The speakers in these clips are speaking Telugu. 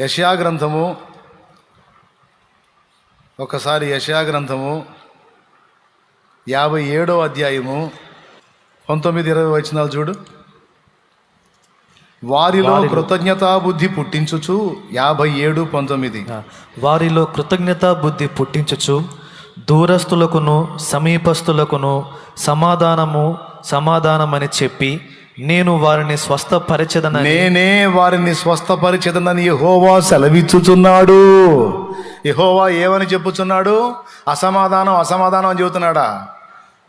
యషయా గ్రంథము ఒకసారి యషయా గ్రంథము యాభై ఏడో అధ్యాయము. పంతొమ్మిది ఇరవై వచనాలు చూడు. వారిలో వారిలో- కృతజ్ఞతా బుద్ధి పుట్టించుచు యాభై ఏడు పంతొమ్మిది. వారిలో కృతజ్ఞత బుద్ధి పుట్టించుచు దూరస్తులకును సమీపస్తులకును సమాధానము సమాధానమని చెప్పి నేను వారిని స్వస్థపరచదనని. నేనే వారిని స్వస్థపరిచెదనని యెహోవా సెలవిచ్చుచున్నాడు. యెహోవా ఏమని చెప్పుచున్నాడు? అసమాధానం అసమాధానం అని చెబుతున్నాడా?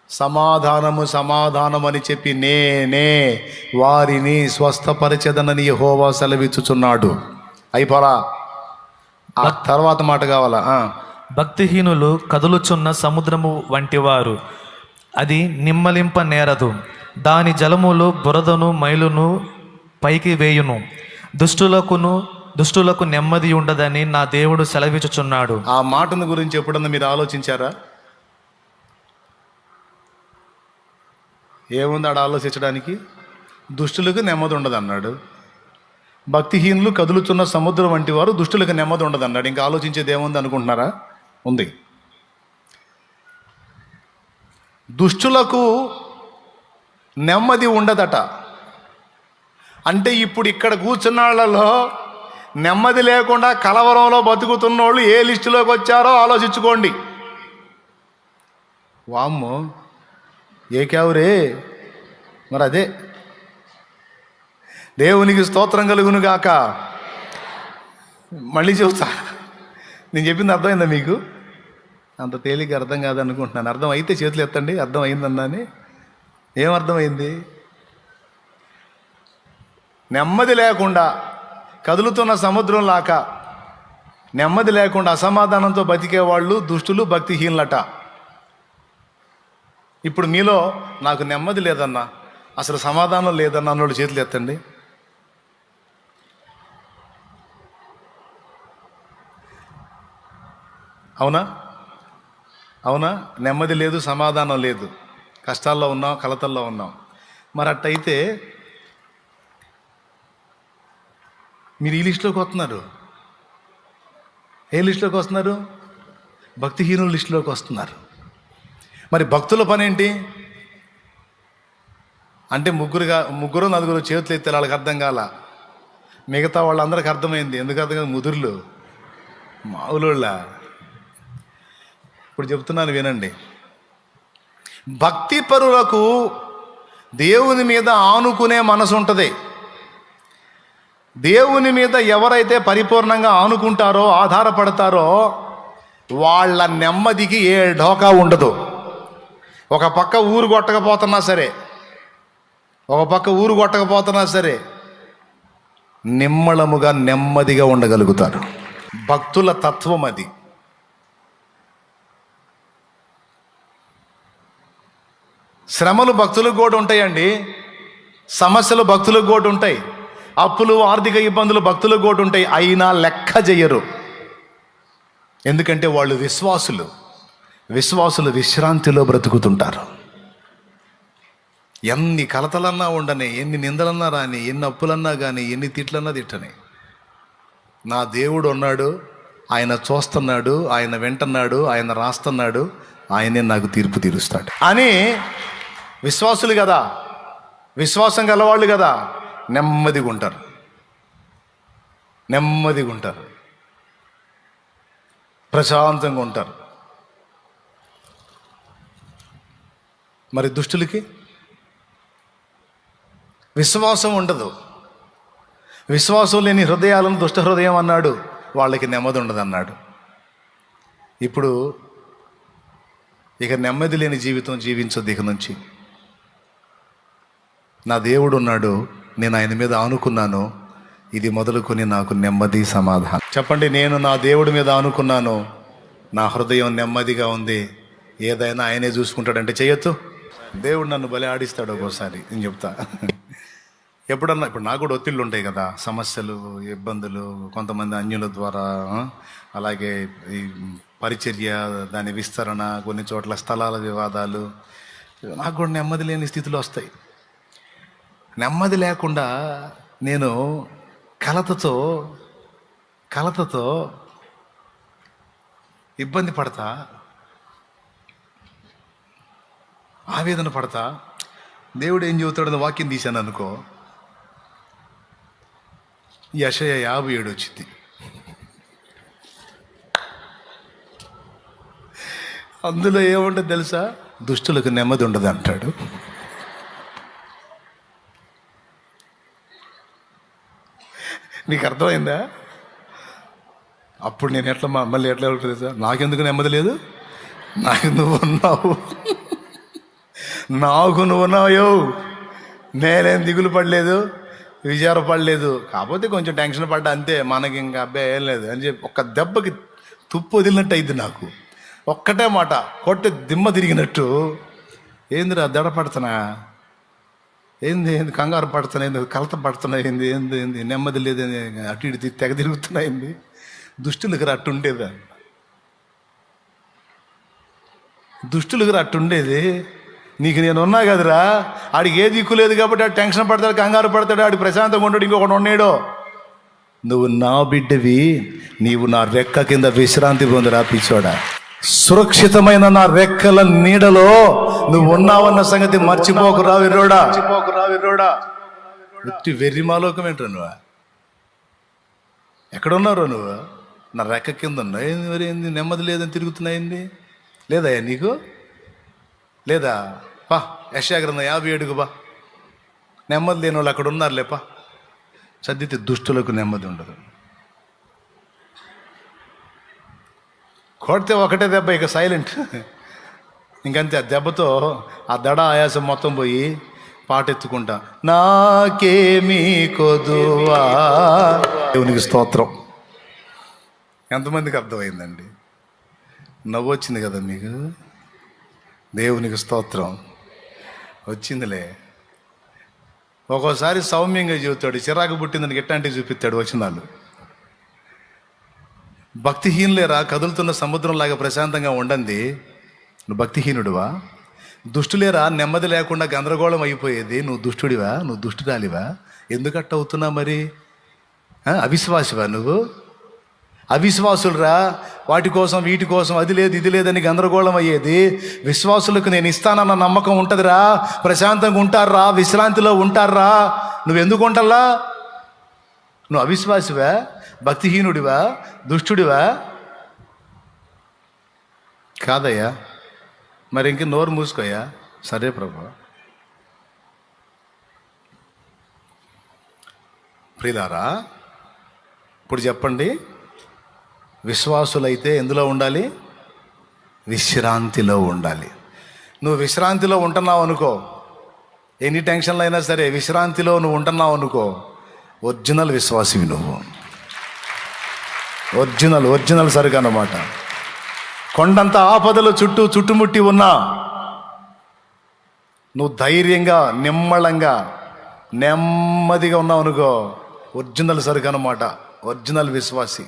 సమాధానము సమాధానం అని చెప్పి నేనే వారిని స్వస్థపరిచెదనని యెహోవా సెలవిచ్చుచున్నాడు. అయిపోలా ఆ తర్వాత మాట కావాలా. భక్తిహీనులు కదులుచున్న సముద్రము వంటివారు. అది నిమ్మలింప నేరదు దాని జలములు బురదను మైలును పైకి వేయును. దుష్టులకును దుష్టులకు నెమ్మది ఉండదని నా దేవుడు సెలవిచ్చుచున్నాడు. ఆ మాటను గురించి ఎప్పుడన్నా మీరు ఆలోచించారా? ఏముంది ఆడ ఆలోచించడానికి? దుష్టులకు నెమ్మది ఉండదు అన్నాడు భక్తిహీనులు కదులుతున్న సముద్రం వంటి వారు దుష్టులకు నెమ్మది ఉండదు అన్నాడు ఇంకా ఆలోచించేది ఏముంది అనుకుంటున్నారా? ఉంది. దుష్టులకు నెమ్మది ఉండదట. అంటే ఇప్పుడు ఇక్కడ కూర్చున్న వాళ్ళలో నెమ్మది లేకుండా కలవరంలో బతుకుతున్నోళ్ళు ఏ లిస్టులోకి వచ్చారో ఆలోచించుకోండి. వామ్మో ఏ క్యావురే? మరి అదే. దేవునికి స్తోత్రం కలుగును గాక. మళ్ళీ చెబుతా. నేను చెప్పింది అర్థమైందా మీకు? అంత తేలిక అర్థం కాదనుకుంటున్నాను. అర్థం అయితే చేతులు ఎత్తండి అర్థం అయిందన్నాని. ఏమర్థమైంది? నెమ్మది లేకుండా కదులుతున్న సముద్రం లాక నెమ్మది లేకుండా అసమాధానంతో బతికే వాళ్ళు దుష్టులు భక్తిహీనులట. ఇప్పుడు మీలో నాకు నెమ్మది లేదన్నా అసలు సమాధానం లేదన్న అన్నోళ్ళు చేతులు ఎత్తండి. అవునా? అవునా? నెమ్మది లేదు సమాధానం లేదు. కష్టాల్లో ఉన్నాం కలతల్లో ఉన్నాం. మరి అట్టయితే మీరు ఈ లిస్టులోకి వస్తున్నారు. ఏ లిస్టులోకి వస్తున్నారు? భక్తిహీనుల లిస్టులోకి వస్తున్నారు. మరి భక్తుల పని ఏంటి అంటే ముగ్గురుగా ముగ్గురు నలుగురు చేతులు ఎత్తే వాళ్ళకి అర్థం కాల. మిగతా వాళ్ళందరికీ అర్థమైంది. ఎందుకు అర్థం కాదు? ముదురులు. మావులోళ్ళ. ఇప్పుడు చెప్తున్నాను వినండి. భక్తి పరులకు దేవుని మీద ఆనుకునే మనసు ఉంటుంది. దేవుని మీద ఎవరైతే పరిపూర్ణంగా ఆనుకుంటారో ఆధారపడతారో వాళ్ళ నెమ్మదికి ఏ ఢోకా ఉండదు. ఒక పక్క ఊరు కొట్టకపోతున్నా సరే ఒక పక్క ఊరు కొట్టకపోతున్నా సరే నిమ్మళముగా నెమ్మదిగా ఉండగలుగుతారు. భక్తుల తత్వం అది. శ్రమలు భక్తులకు కూడా ఉంటాయండి. సమస్యలు భక్తులకు కూడా ఉంటాయి. అప్పులు ఆర్థిక ఇబ్బందులు భక్తులకు కూడా ఉంటాయి. అయినా లెక్క చేయరు. ఎందుకంటే వాళ్ళు విశ్వాసులు. విశ్వాసులు విశ్రాంతిలో బ్రతుకుతుంటారు. ఎన్ని కలతలన్నా ఉండని ఎన్ని నిందలన్నా రాని ఎన్ని అప్పులన్నా కానీ ఎన్ని తిట్లన్నా తిట్టని. నా దేవుడు ఉన్నాడు ఆయన చూస్తున్నాడు ఆయన వింటున్నాడు ఆయన రాస్తున్నాడు ఆయనే నాకు తీర్పు తీరుస్తాడు. అని విశ్వాసులు కదా. విశ్వాసం గలవాళ్ళు కదా. నెమ్మదిగా ఉంటారు. నెమ్మదిగా ఉంటారు. ప్రశాంతంగా ఉంటారు. మరి దుష్టులకి? విశ్వాసం ఉండదు. విశ్వాసం లేని హృదయాలను దుష్ట హృదయం అన్నాడు. వాళ్ళకి నెమ్మది ఉండదు అన్నాడు ఇప్పుడు ఇక నెమ్మది లేని జీవితం జీవించొద్దు ఇక నుంచి. నా దేవుడు ఉన్నాడు నేను ఆయన మీద ఆనుకున్నాను. ఇది మొదలుకొని నాకు నెమ్మది సమాధానం. చెప్పండి నేను నా దేవుడి మీద ఆనుకున్నాను. నా హృదయం నెమ్మదిగా ఉంది. ఏదైనా ఆయనే చూసుకుంటాడంటే చేయొచ్చు. దేవుడు నన్ను బలి ఆడిస్తాడు ఒక్కోసారి నేను చెప్తా. ఎప్పుడన్నా ఇప్పుడు నాకు కూడా ఒత్తిళ్ళు ఉంటాయి కదా సమస్యలు ఇబ్బందులు కొంతమంది అన్యుల ద్వారా అలాగే ఈ పరిచర్య దాని విస్తరణ కొన్ని చోట్ల స్థలాల వివాదాలు నాకు కూడా నెమ్మది లేని స్థితిలో వస్తాయి. నెమ్మది లేకుండా నేను కలతతో కలతతో ఇబ్బంది పడతా ఆవేదన పడతా. దేవుడు ఏం చెబుతాడని వాక్యం తీశాను అనుకో. యశయ యాభై ఏడు వచ్చింది. అందులో ఏముంటుంది తెలుసా? దుష్టులకు నెమ్మది ఉండదు అంటాడు నీకు అర్థమైందా? అప్పుడు నేను ఎట్లా మా- మళ్ళీ ఎట్లా ఉంటుంది సార్ నాకెందుకు నెమ్మది లేదు? నాకు నువ్వు ఉన్నావు. నాకు నువ్వు ఉన్నావు. నేనేం దిగులు పడలేదు విచార పడలేదు కాకపోతే కొంచెం టెన్షన్ పడ్డా అంతే. మనకి ఇంకా అబ్బాయి ఏం లేదు అని చెప్పి ఒక్క దెబ్బకి తుప్పు వదిలినట్టు అయింది నాకు. ఒక్కటే మాట కొట్టి దిమ్మ తిరిగినట్టు. ఏందిరా దడపడుతున్నా ఏంది ఏంది కంగారు పడుతున్నాయి కలత పడుతున్నాయి ఏంది ఏంది ఏంది నెమ్మది లేదని అటు ఇటు తెగ తిరుగుతున్నాయింది దుష్టుల దగ్గర అట్టుండేది దుష్టుల దగ్గర అట్టుండేది నీకు నేను ఉన్నా కదరా ఆడికి ఏ దిక్కు లేదు కాబట్టి ఆడు టెన్షన్ పడతాడు కంగారు పడతాడు ఆడి ప్రశాంతంగా ఉండడు ఇంకొకటి ఉన్నాడో. నువ్వు నా బిడ్డవి నీవు నా రెక్క కింద విశ్రాంతి పొందురా పిచ్చోడా. సురక్షితమైన నా రెక్కల నీడలో నువ్వు ఉన్నావన్న సంగతి మర్చిపోకురా విర్రోడా మర్చిపోకురా విర్రోడా ఉత్తి వెర్రి మాలోకం ఏంట్రా నువ్వు? ఎక్కడున్నారో నువ్వు? నా రెక్క కింద ఉన్నా ఏంది మరి ఏంది? నెమ్మది లేదని తిరుగుతున్నాయింది లేదా నీకు? లేదా? పా యశాగ్రంథం యాభై ఏడుగు బా నెమ్మది లేని వాళ్ళు అక్కడ ఉన్నారులే పా. చదివితే దుష్టులకు నెమ్మది ఉండదు. కొడితే ఒకటే దెబ్బ ఇక సైలెంట్ ఇంకంతే ఆ దెబ్బతో ఆ దడ ఆయాసం మొత్తం పోయి పాట ఎత్తుకుంటా నాకేమీ కొదువా. దేవునికి స్తోత్రం. ఎంతమందికి అర్థమైందండి? నవ్వు వచ్చింది కదా మీకు? దేవునికి స్తోత్రం. వచ్చిందిలే. ఒక్కోసారి సౌమ్యంగా చెబుతాడు చిరాకు పుట్టిందని ఎట్లాంటివి చూపిస్తాడు వచనాలు భక్తిహీనులేరా? కదులుతున్న సముద్రంలాగా ప్రశాంతంగా ఉండండి. నువ్వు భక్తిహీనుడివా? దుష్టులేరా? నెమ్మది లేకుండా గందరగోళం అయిపోయేది. నువ్వు దుష్టుడివా? నువ్వు దుష్టురాలివా? ఎందుకట్ట అవుతున్నా మరి? అవిశ్వాసివా నువ్వు? అవిశ్వాసులరా? వాటి కోసం వీటి కోసం అది లేదు ఇది లేదని గందరగోళం అయ్యేది. విశ్వాసులకు నేను ఇస్తానన్న నమ్మకం ఉంటుందిరా. ప్రశాంతంగా ఉంటారా? విశ్రాంతిలో ఉంటారా? నువ్వు ఎందుకు ఉంటల్లా నువ్వు అవిశ్వాసివా? భక్తిహీనుడివా? దుష్టుడివా? కాదయ్యా. మరి ఇంక నోరు మూసుకోయా సరే ప్రభు. ప్రియులారా ఇప్పుడు చెప్పండి. విశ్వాసులైతే ఎందులో ఉండాలి? విశ్రాంతిలో ఉండాలి. నువ్వు విశ్రాంతిలో ఉంటున్నావు అనుకో. ఎన్ని టెన్షన్లు అయినా సరే విశ్రాంతిలో నువ్వు ఉంటున్నావు అనుకో. ఒరిజినల్ విశ్వాసివి నువ్వు. ఒరిజినల్ ఒరిజినల్ సరుకు అన్నమాట. కొండంత ఆపదలు చుట్టూ చుట్టుముట్టి ఉన్నా నువ్వు ధైర్యంగా నిమ్మళంగా నెమ్మదిగా ఉన్నావు అనుకో ఒరిజినల్ సరుకు అన్నమాట. ఒరిజినల్ విశ్వాసి.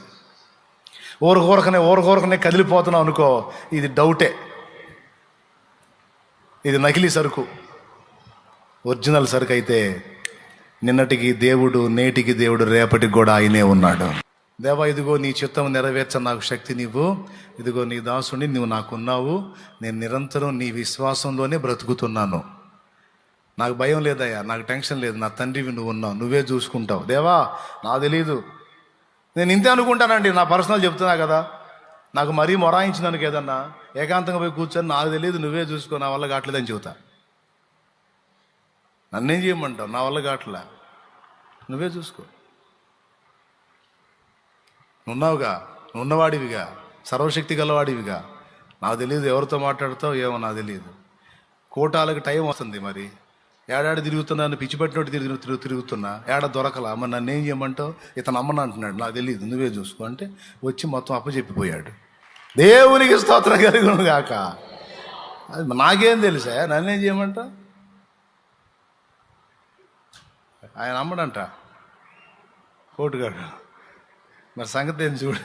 ఊరకూరకనే ఊరకూరకనే కదిలిపోతున్నావు అనుకో ఇది డౌటే. ఇది నకిలీ సరుకు. ఒరిజినల్ సరుకు అయితే నిన్నటికి దేవుడు నేటికి దేవుడు రేపటికి కూడా ఆయనే ఉన్నాడు. దేవా ఇదిగో నీ చిత్తం నెరవేర్చ నాకు శక్తి నీవు ఇదిగో నీ దాసుని నువ్వు నాకున్నావు. నేను నిరంతరం నీ విశ్వాసంలోనే బ్రతుకుతున్నాను. నాకు భయం లేదయ్యా నాకు టెన్షన్ లేదు. నా తండ్రివి నువ్వు ఉన్నావు నువ్వే చూసుకుంటావు. దేవా నా తెలీదు. నేను ఇంతే అనుకుంటానండి నా పర్సనల్ చెప్తున్నా కదా. నాకు మరీ మొరాయించినాను ఏదన్నా ఏకాంతంగా పోయి కూర్చొని నాకు తెలియదు నువ్వే చూసుకో నా వల్ల కావట్లేదని చెబుతా. నన్నేం చేయమంటావు? నా వల్ల కావట్లా? నువ్వే చూసుకో. నున్నావుగా నున్నవాడివిగా సర్వశక్తి గలవాడివిగా. నాకు తెలియదు ఎవరితో మాట్లాడతావు ఏమో నాకు తెలియదు. కోటాలకు టైం వస్తుంది మరి. ఏడాది తిరుగుతున్నాను పిచ్చి పట్టినట్టు తిరుగు తిరుగు తిరుగుతున్నా ఏడ దొరకలా? అమ్మ నన్ను ఏం చేయమంటావు? ఇతను అమ్మను అంటున్నాడు. నాకు తెలియదు నువ్వే చూసుకో అంటే వచ్చి మొత్తం అప్పచెప్పిపోయాడు. దేవునికి స్తోత్రం కలుగును కాక అది నాకేం తెలుసా? నన్నేం చేయమంటావు? ఆయన అమ్మడంట కోటుగాడు మరి సంగతి ఏం చూడు.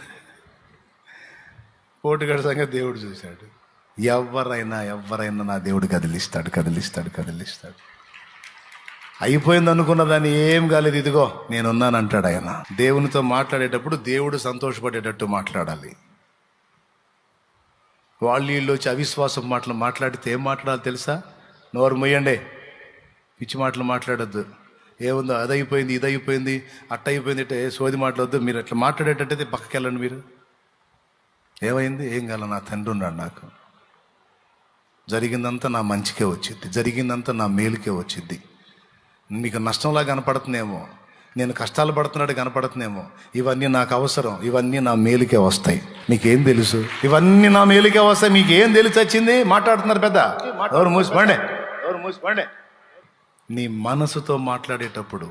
కోటుగాడు సంగతి దేవుడు చూశాడు. ఎవరైనా ఎవరైనా నా దేవుడు కదిలిస్తాడు కదిలిస్తాడు కదిలిస్తాడు. అయిపోయింది అనుకున్న దాన్ని ఏం కాలేదు ఇదిగో నేనున్నాను అంటాడు ఆయన. దేవునితో మాట్లాడేటప్పుడు దేవుడు సంతోషపడేటట్టు మాట్లాడాలి. వాళ్ళు వీళ్ళు వచ్చి అవిశ్వాసం మాటలు మాట్లాడితే ఏం మాట్లాడాలి తెలుసా? నోరు మొయ్యండి పిచ్చి మాటలు మాట్లాడొద్దు. ఏముందో అది అయిపోయింది ఇది అయిపోయింది అట్ట అయిపోయింది ఇట్ట ఏ సోది మాట్లాడొద్దు మీరు అట్లా మాట్లాడేటట్టయితే పక్కకి వెళ్ళండి మీరు. ఏమైంది? ఏం కాల నా తండ్రి ఉన్నాడు నాకు. జరిగిందంతా నా మంచికే వచ్చింది జరిగిందంతా నా మేలుకే వచ్చింది. మీకు నష్టంలా కనపడుతుందేమో నేను కష్టాలు పడుతున్నాడు కనపడుతుందేమో ఇవన్నీ నాకు అవసరం ఇవన్నీ నా మేలుకే వస్తాయి. మీకేం తెలుసు? ఇవన్నీ నా మేలుకే వస్తాయి మీకు ఏం తెలిసి? వచ్చింది? మాట్లాడుతున్నారు పెద్ద. ఎవరు మూసిపోండి ఎవరు మూసిపోండి నీ మనసుతో మాట్లాడేటప్పుడు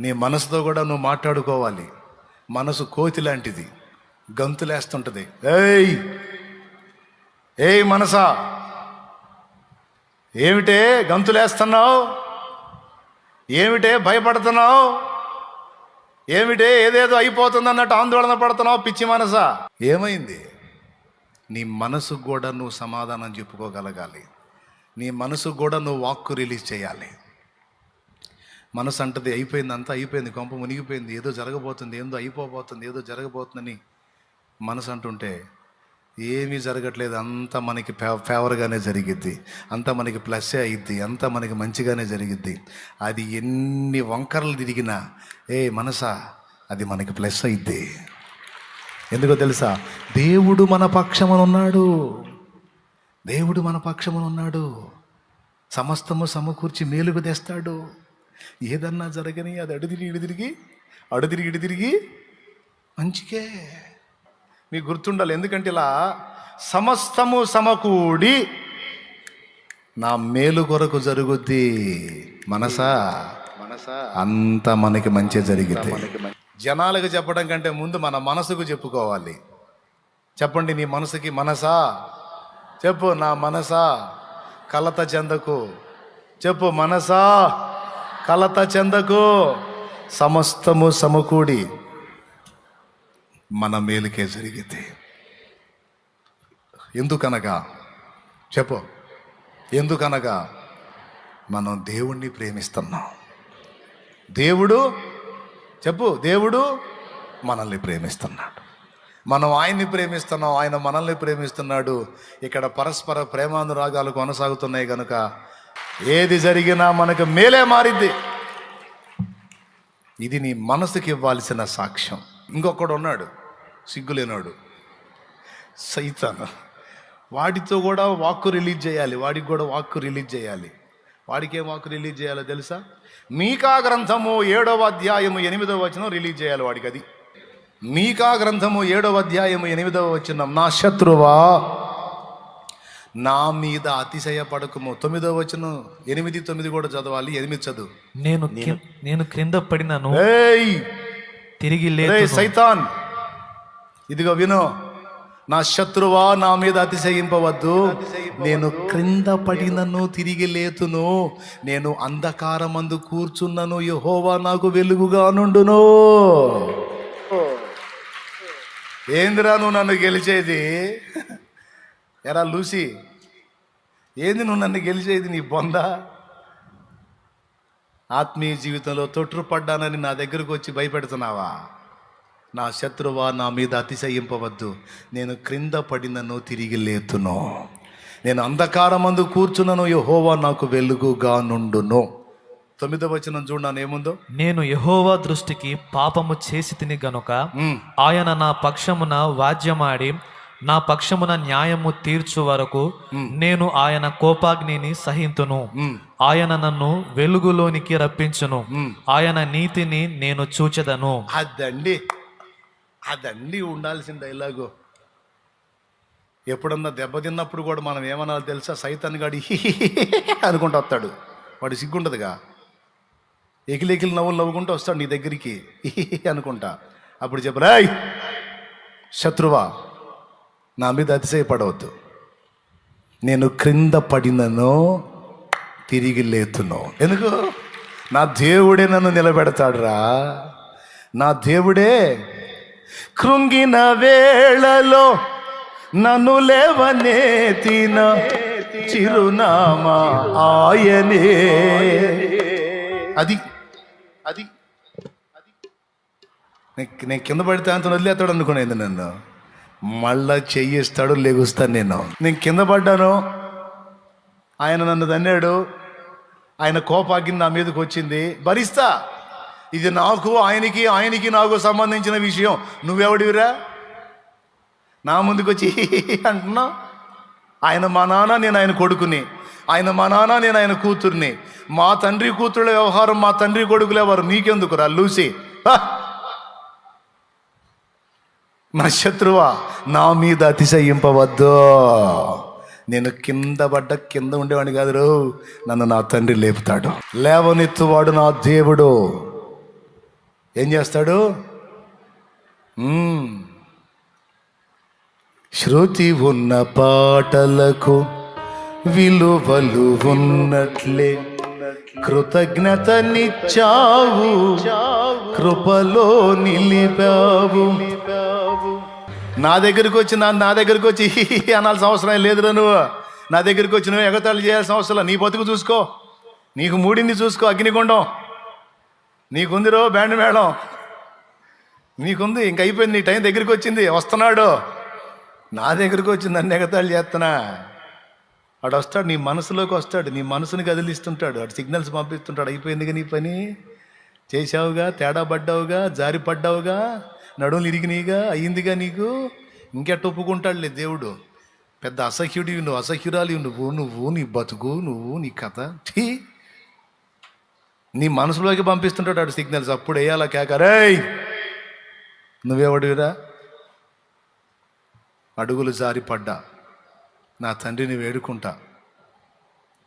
నీ మనసుతో కూడా నువ్వు మాట్లాడుకోవాలి. మనసు కోతి లాంటిది గంతులేస్తుంటది ఏయ్! ఏయ్ మనసా! ఏమిటే గంతులేస్తున్నావు ఏమిటే భయపడుతున్నావు? ఏమిటే ఏదేదో అయిపోతుంది అన్నట్టు ఆందోళన పడుతున్నావు పిచ్చి మనసా? ఏమైంది? నీ మనసుకు కూడా నువ్వు సమాధానం చెప్పుకోగలగాలి. నీ మనసుకు కూడా నువ్వు వాక్కు రిలీజ్ చేయాలి. మనసు అంటది అయిపోయింది అంతా అయిపోయింది కొంప మునిగిపోయింది ఏదో జరగబోతుంది ఏదో అయిపోబోతుంది ఏదో జరగబోతుందని మనసు అంటుంటే ఏమీ జరగట్లేదు అంతా మనకి ఫే- ఫేవర్గానే జరిగిద్ది అంతా మనకి ప్లస్సే అయిద్ది అంతా మనకి మంచిగానే జరిగిద్ది. అది ఎన్ని వంకరలు తిరిగినా ఏ మనసా అది మనకి ప్లస్ అయిద్ది. ఎందుకో తెలుసా? దేవుడు మన పక్షమున ఉన్నాడు దేవుడు మన పక్షమున ఉన్నాడు సమస్తము సమకూర్చి మేలుకు తెస్తాడు. ఏదన్నా జరగని అది అడు తిరిగి ఇడు తిరిగి అడు తిరిగి ఇడు తిరిగి మంచికే. మీకు గుర్తుండాలి ఎందుకంటే ఇలా సమస్తము సమకూడి నా మేలు కొరకు జరుగుద్ది. మనసా? మనసా? అంతా మనకి మంచి జరిగితే. జనాలకు చెప్పడం కంటే ముందు మన మనసుకు చెప్పుకోవాలి. చెప్పండి నీ మనసుకి మనసా? చెప్పు నా మనసా కలత చెందకు. చెప్పు మనసా కలత చెందకు. సమస్తము సమకూడి మన మేలుకే జరిగితే ఎందుకనగా? చెప్పు. ఎందుకనగా? మనం దేవుణ్ణి ప్రేమిస్తున్నాం. దేవుడు చెప్పు దేవుడు మనల్ని ప్రేమిస్తున్నాడు. మనం ఆయన్ని ప్రేమిస్తున్నాం ఆయన మనల్ని ప్రేమిస్తున్నాడు. ఇక్కడ పరస్పర ప్రేమానురాగాలు కొనసాగుతున్నాయి కనుక ఏది జరిగినా మనకు మేలే మారిద్ది. ఇది నీ మనసుకి ఇవ్వాల్సిన సాక్ష్యం. ఇంకొకడు ఉన్నాడు సిగ్గులేనాడు. సైతాను. వాడితో కూడా వాక్కు రిలీజ్ చేయాలి వాడికి కూడా వాక్కు రిలీజ్ చేయాలి. వాడికి ఏం వాక్కు రిలీజ్ చేయాలో తెలుసా? మీకా గ్రంథము ఏడవ అధ్యాయము ఎనిమిదవ వచనం రిలీజ్ చేయాలి వాడికి అది. మీకా గ్రంథము ఏడవ అధ్యాయము ఎనిమిదవ వచనం నా శత్రువా నా మీద అతిశయపడకము. తొమ్మిదవ వచనం ఎనిమిది తొమ్మిది కూడా చదవాలి ఎనిమిది చదువు. నేను నేను క్రింద పడినను. ఏయ్! తిరిగి లేదు సైతాన్! ఇదిగో విను. నా శత్రువా నా మీద అతిశయింపవద్దు. నేను క్రింద పడినను తిరిగి లేతును. నేను అంధకారమందు కూర్చున్నను. యహోవా నాకు వెలుగుగా నుండును. ఏందిరా నువ్వు నన్ను గెలిచేది? ఎరా లూసి ఏంది నువ్వు నన్ను గెలిచేది నీ బొంద? ఆత్మీయ జీవితంలో తొట్టుపడ్డానని నా దగ్గరకు వచ్చి భయపెడుతున్నావా? నా శత్రువా నా మీద అతిశయింపవద్దు. నేను క్రింద పడినను తిరిగి లేతును. నేను అంధకారమందు కూర్చున్నను యహోవా నాకు వెలుగుగా నుండును తొమ్మిదో వచనం చూడన్నాను ఏముందో? నేను యహోవా దృష్టికి పాపము చేసి తిని గనుక ఆయన నా పక్షమున వాద్యమాడి నా పక్షమున న్యాయము తీర్చు వరకు నేను ఆయన కోపాగ్నిని సహింతును. ఆయన నన్ను వెలుగులోనికి రప్పించును. ఆయన నీతిని నేను చూచెదను. అదండి. అదండి ఉండాల్సిన డైలాగు. ఎప్పుడన్నా దెబ్బతిన్నప్పుడు కూడా మనం ఏమన్నా తెలుసా? సైతాన్ గాడి అనుకుంటూ వస్తాడు. వాడు సిగ్గుండదుగా? ఎకిలెకిలి నవ్వులు నవ్వుకుంటూ వస్తాడు నీ దగ్గరికి. అనుకుంటా. అప్పుడు చెప్పరాయ్ శత్రువా నా మీద అతిశయపడవద్దు. నేను క్రింద పడినను తిరిగి లేతును. ఎందుకు? నా దేవుడే నన్ను నిలబెడతాడురా. నా దేవుడే కృంగిన వేళలో నన్ను లేవనెత్తిన చిరునామా ఆయనే. అది అది అది నేను కింద పడితే అంత వదిలేస్తాడు అనుకునేది నన్ను? మళ్ళా చెయ్యిస్తాడు లెగుస్తాను నేను నేను కింద పడ్డాను. ఆయన నన్ను తన్నాడు. ఆయన కోపాగ్ని నా మీదకి వచ్చింది. భరిస్తా. ఇది నాకు ఆయనకి ఆయనకి నాకు సంబంధించిన విషయం. నువ్వెవడివిరా? నా ముందుకు వచ్చి అంటున్నావు? ఆయన మా నాన్న నేను ఆయన కొడుకుని. ఆయన మా నాన్న నేను ఆయన కూతుర్ని. మా తండ్రి కూతురుల వ్యవహారం మా తండ్రి కొడుకులు ఎవరు? నీకెందుకురా లూసి? నా శత్రువా నా మీద అతిశయింపవద్దు. నేను కింద పడ్డ కింద ఉండేవాడిని కాదు నన్ను నా తండ్రి లేపుతాడు. లేవనెత్తువాడు నా దేవుడు. ఏం చేస్తాడు? శృతి ఉన్న పాటలకు విలువలు ఉన్నట్లే. కృతజ్ఞతనిచ్చావు కృపలో నిలిపావు. నా దగ్గరికి వచ్చి నా నా దగ్గరికి వచ్చి అనాల్సిన అవసరం లేదురా నువ్వు. నా దగ్గరికి వచ్చి నువ్వు ఎగతాళి చేయాల్సిన అవసరం నీ బతుకు చూసుకో. నీకు మూడింది చూసుకో అగ్నిగుండం. నీకుందిరో బ్యాండ్ మేడం నీకుంది ఇంక అయిపోయింది. నీ టైం దగ్గరికి వచ్చింది. వస్తున్నాడు. నా దగ్గరికి వచ్చి నన్ను ఎగతాళి చేస్తున్నా. వాడు వస్తాడు నీ మనసులోకి వస్తాడు నీ మనసుని కదిలిస్తుంటాడు వాడు సిగ్నల్స్ పంపిస్తుంటాడు అయిపోయిందిగా నీ పని? చేశావుగా తేడా పడ్డావుగా జారి పడ్డావుగా నడుములు ఇరిగినాయిగా అయ్యిందిగా నీకు? ఇంకెట్ట ఒప్పుకుంటాడులే దేవుడు. పెద్ద అసహ్యుడివి నువ్వు అసహ్యురాలివి నువ్వు నువ్వు నీ బతుకు నువ్వు నీ కథ. ఠీ నీ మనసులోకి పంపిస్తుంటాడు వాడు సిగ్నల్స్ అప్పుడు వేయాలా కేకరేయ్ నువ్వేవడివిరా? అడుగులు జారి పడ్డా. నా తండ్రిని వేడుకుంటా.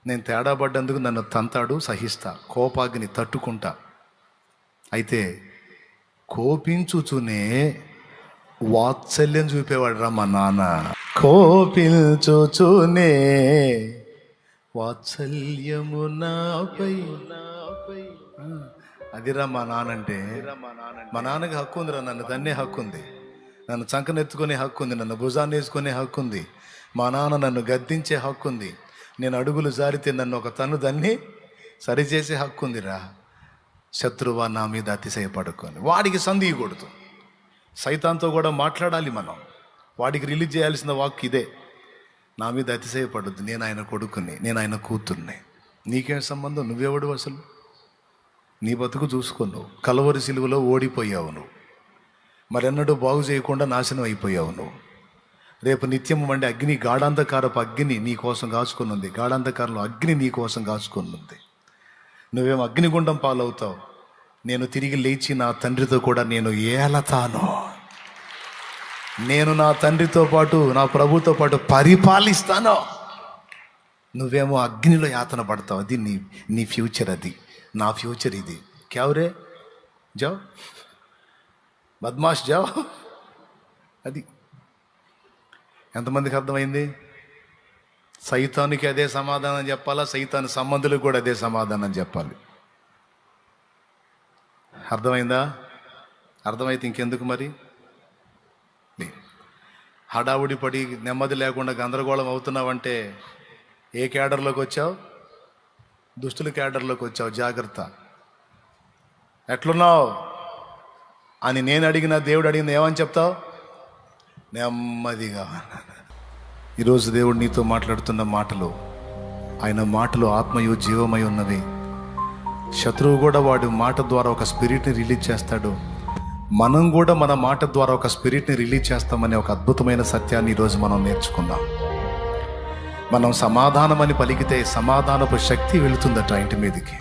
నేను తేడా పడ్డందుకు నన్ను తంతాడు సహిస్తా. కోపాగ్ని తట్టుకుంటా. అయితే కోపించుచునే వాత్సల్యం చూపేవాడు రా మా నాన్న. కోపించుచునే వాత్సల్యము నాపై. నాపై అదిరా మా నానంటే మా నాన్నకి హక్కు ఉందిరా నన్ను తన్నే హక్కు ఉంది నన్ను చంకనెత్తుకునే హక్కు ఉంది నన్ను భుజాన్ని వేసుకునే హక్కు ఉంది మా నాన్న నన్ను గద్దించే హక్కు ఉంది నేను అడుగులు జారితే నన్ను ఒక తను దాన్ని సరిచేసే హక్కు ఉందిరా శత్రువా నా మీద అతిశయపడుకొని వాడికి సంధియకూడదు సైతాంతో కూడా మాట్లాడాలి మనం. వాడికి రిలీజ్ చేయాల్సిన వాక్ ఇదే. నా మీద అతిశయపడద్దు. నేను ఆయన కొడుకుని నేను ఆయన కూతుర్ని. నీకేం సంబంధం? నువ్వెవడు అసలు? నీ బతుకు చూసుకున్నావు. కలవరి సిలువలో ఓడిపోయావు నువ్వు. మరెన్నడూ బాగు చేయకుండా నాశనం అయిపోయావు నువ్వు. రేపు నిత్యం వండి అగ్ని గాఢాంధకారపు అగ్ని నీ కోసం కాచుకుని ఉంది గాఢాంధకారంలో అగ్ని నీ కోసం కాచుకుని ఉంది నువ్వేం అగ్నిగుండం పాలవుతావు? నేను తిరిగి లేచి నా తండ్రితో కూడా నేను ఏలతాను. నేను నా తండ్రితో పాటు నా ప్రభుతో పాటు పరిపాలిస్తాను. నువ్వేమో అగ్నిలో యాతన పడతావు. అది నీ నీ ఫ్యూచర్ అది. నా ఫ్యూచర్ ఇది. క్యావరే జావ్? బద్మాష్ జావ్? అది ఎంతమందికి అర్థమైంది? సైతానికి అదే సమాధానం చెప్పాలా? సైతాని సంబంధులకు కూడా అదే సమాధానం చెప్పాలి. అర్థమైందా? అర్థమైతే ఇంకెందుకు మరి? హడావుడి పడి నెమ్మది లేకుండా గందరగోళం అవుతున్నావంటే ఏ క్యాడర్లోకి వచ్చావు? దుస్తుల క్యాడర్లోకి వచ్చావు. జాగ్రత్త. ఎట్లున్నావు? అని నేను అడిగిన దేవుడు అడిగింది ఏమని చెప్తావు? నెమ్మదిగా. ఈరోజు దేవుడు నీతో మాట్లాడుతున్న మాటలు ఆయన మాటలు ఆత్మయు జీవమై ఉన్నవి. శత్రువు కూడా వాడి మాట ద్వారా ఒక స్పిరిట్ని రిలీజ్ చేస్తాడు. మనం కూడా మన మాట ద్వారా ఒక స్పిరిట్ని రిలీజ్ చేస్తామనే ఒక అద్భుతమైన సత్యాన్ని ఈరోజు మనం నేర్చుకుందాం. మనం సమాధానం అని పలికితే సమాధానపు శక్తి వెళుతుందట ఇంటి మీదకి.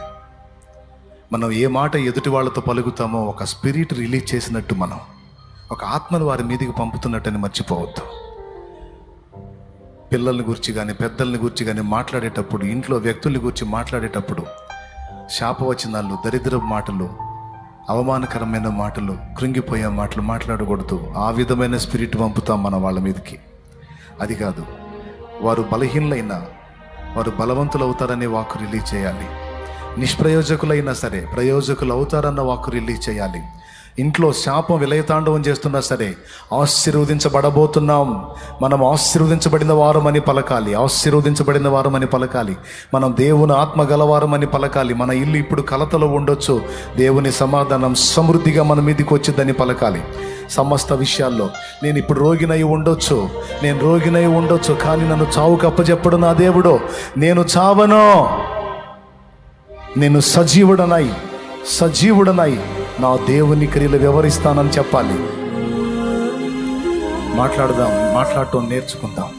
మనం ఏ మాట ఎదుటి వాళ్ళతో పలుకుతామో ఒక స్పిరిట్ రిలీజ్ చేసినట్టు మనం. ఒక ఆత్మను వారి మీదికి పంపుతున్నట్టని మర్చిపోవద్దు. పిల్లల్ని గురించి కానీ పెద్దల్ని గురించి కానీ మాట్లాడేటప్పుడు ఇంట్లో వ్యక్తుల్ని గురించి మాట్లాడేటప్పుడు శాపవచనాలు దరిద్ర మాటలు అవమానకరమైన మాటలు కృంగిపోయే మాటలు మాట్లాడకూడదు. ఆ విధమైన స్పిరిట్ పంపుతాం మన వాళ్ళ మీదకి. అది కాదు వారు బలహీనలైన వారు బలవంతులు అవుతారనే వాకు రిలీజ్ చేయాలి. నిష్ప్రయోజకులైనా సరే ప్రయోజకులు అవుతారన్న వాకు రిలీజ్ చేయాలి. ఇంట్లో శాపం విలయతాండవం చేస్తున్నా సరే ఆశీర్వదించబడబోతున్నాం. మనం ఆశీర్వదించబడిన వారమని పలకాలి. ఆశీర్వదించబడిన వారమని పలకాలి. మనం దేవుని ఆత్మ గలవారమని పలకాలి. మన ఇల్లు ఇప్పుడు కలతలో ఉండొచ్చు. దేవుని సమాధానం సమృద్ధిగా మన మీదకి వచ్చిందని పలకాలి. సమస్త విషయాల్లో నేను ఇప్పుడు రోగినై ఉండొచ్చు. నేను రోగినై ఉండొచ్చు. కానీ నన్ను చావుకు అప్పచెప్పడు నా దేవుడు. నేను చావనో. నేను సజీవుడనై సజీవుడనై నా దేవుని క్రియలు వివరిస్తానని చెప్పాలి. మాట్లాడదాం మాట్లాడటం నేర్చుకుందాం.